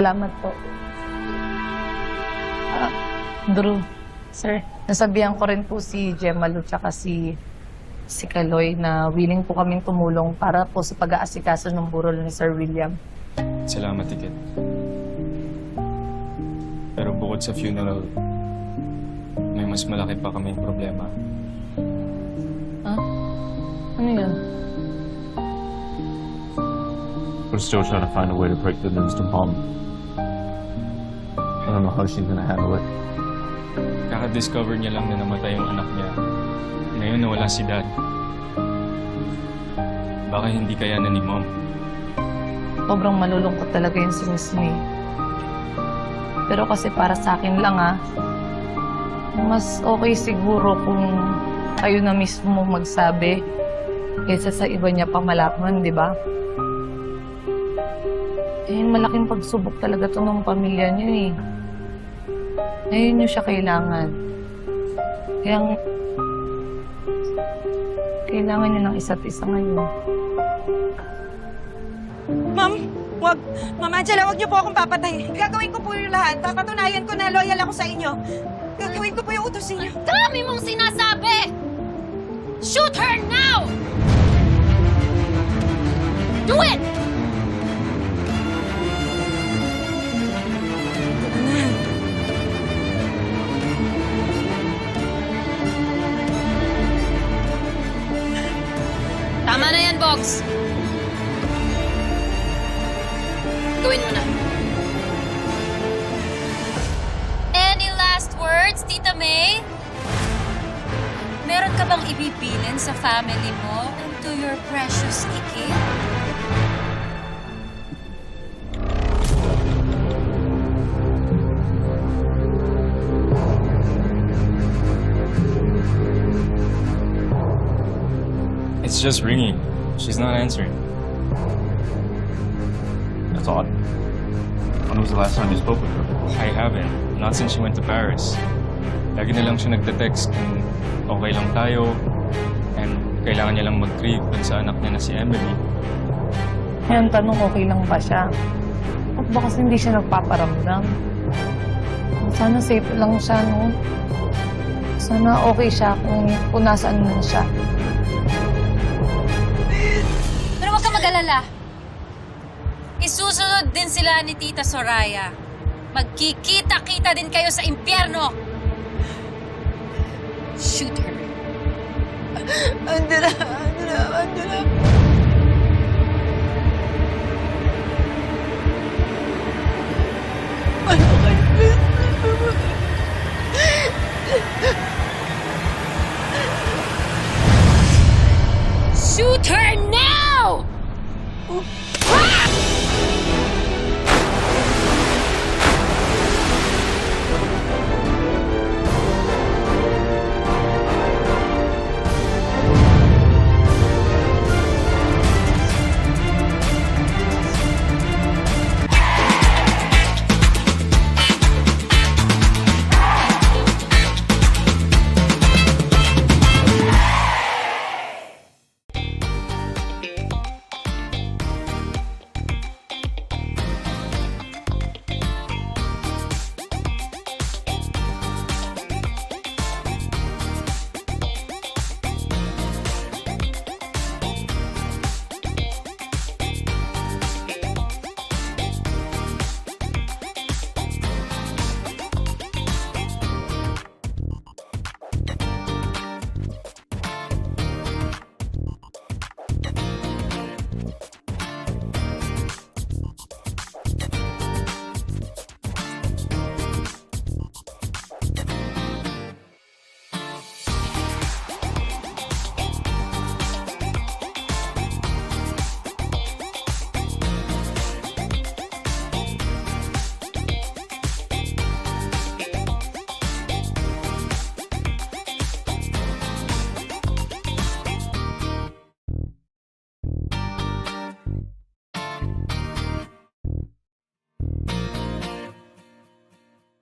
Salamat po. Ah, Drew, sir, nasabihan ko rin po si Gemalo tsaka si si Kaloy na willing po kaming tumulong para po sa pag-aasikaso ng burol ni Sir William. Salamat, Tiket. Pero bukod sa funeral, may mas malaki pa kaming problema. Ah? Ano yun? We're still trying to find a way to break the news to Mom. I don't know how she's gonna handle it. Kaka-discover niya lang na namatay yung anak niya. Ngayon nawala si Dad. Baka hindi kaya na ni Mom. Sobrang malulungkot talaga yung si Miss May. Pero kasi para sa akin lang ah, mas okay siguro kung kayo na mismo magsabi kaysa sa iba niya pa malaman, di ba? Eh, malaking pagsubok talaga to ng pamilya niyo eh. Ngayon niyo siya kailangan. Kaya, kailangan niyo ng isa't isa ngayon. Ma'am, wag. Ma'am Angela, wag niyo po akong papatay. Gagawin ko po yung lahat. Papatunayan ko na loyal ako sa inyo. Gagawin ko po yung utos ninyo. Dami mong sinasabi! Shoot her now! Box. Gawin mo na. Any last words, Tita May? Meron ka bang ibibilin sa family mo and to your precious Iki? It's just ringing. She's not answering. That's odd. When was the last time you spoke with her? I haven't. Not since she went to Paris. Lagi na lang siya nagte-text kung okay lang tayo and kailangan niya lang mag-grieve dun sa anak niya na si Emily. Ngayon, tanong okay lang ba siya? At ba kasi hindi siya nagpaparamdam? Sana safe lang siya, no? Sana okay siya kung, kung nasaan man siya. Mag-alala. Isusunod din sila ni Tita Soraya. Magkikita-kita din kayo sa impyerno. Shoot her. Angela, Angela, Angela. Ano kayo? Shoot her now! Oh.